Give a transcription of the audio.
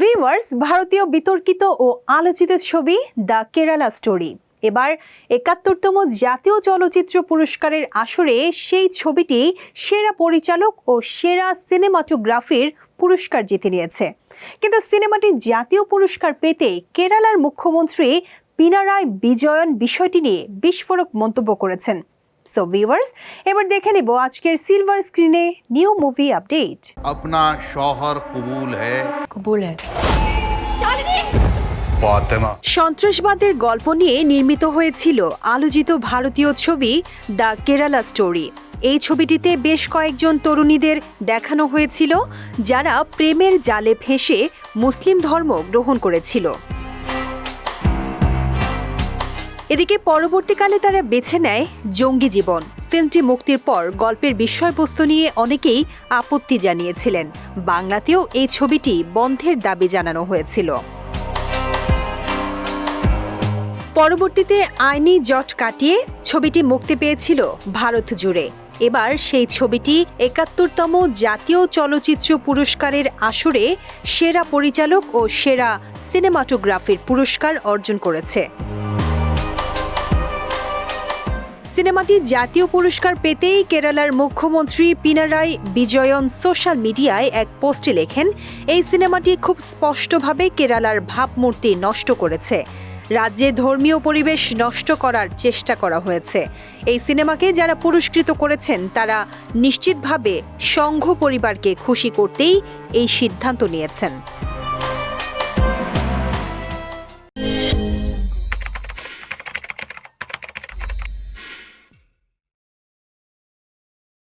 Viewers, ভারতীয় বিতর্কিত ও আলোচিত ছবি দ্য কেরালা স্টোরি। এবার একাত্তরতম জাতীয় চলচ্চিত্র পুরস্কারের আসরে সেই ছবিটি সেরা পরিচালক ও সেরা সিনেমাটোগ্রাফির পুরস্কার জিতে নিয়েছে। কিন্তু সিনেমাটি জাতীয় পুরস্কার পেতে কেরালার মুখ্যমন্ত্রী পিনারায় বিজয়ন বিষয়টি নিয়ে বিস্ফোরক মন্তব্য করেছেন। সো ভিউয়ার্স এবার দেখে নেব আজকের সিলভার স্ক্রিনে নিউ মুভি আপডেট अपना शौहर कबूल है কবুল হ্যায় फातिमा সন্ত্রাসবাদের গল্প নিয়ে নির্মিত হয়েছিল আলোচিত ভারতীয় ছবি দ্য কেরালা স্টোরি এই ছবিটিতে বেশ কয়েকজন তরুণীদের দেখানো হয়েছিল যারা প্রেমের জালে ফেঁসে মুসলিম ধর্ম গ্রহণ করেছিল এদিকে পরবর্তীকালে তারা বেছে নেয় জঙ্গি জীবন। ফিল্মটি মুক্তির পর গল্পের বিষয়বস্তু নিয়ে অনেকেই আপত্তি জানিয়েছিলেন। বাংলাতেও এই ছবিটি বন্ধের দাবি জানানো হয়েছিল। পরবর্তীতে আইনি জট কাটিয়ে ছবিটি মুক্তি পেয়েছিল ভারত জুড়ে। এবার সেই ছবিটি একাত্তরতম জাতীয় চলচ্চিত্র পুরস্কারের আসরে সেরা পরিচালক ও সেরা সিনেমাটোগ্রাফির পুরস্কার অর্জন করেছে। সিনেমাটি জাতীয় পুরস্কার পেতেই কেরালার মুখ্যমন্ত্রী পিনারাই বিজয়ন সোশ্যাল মিডিয়ায় এক পোস্টে লেখেন, এই সিনেমাটি খুব স্পষ্টভাবে কেরালার ভাবমূর্তি নষ্ট করেছে। রাজ্যে ধর্মীয় পরিবেশ নষ্ট করার চেষ্টা করা হয়েছে। এই সিনেমাকে যারা পুরস্কৃত করেছেন, তারা নিশ্চিতভাবে সংঘ পরিবারকে খুশি করতেই এই সিদ্ধান্ত নিয়েছেন।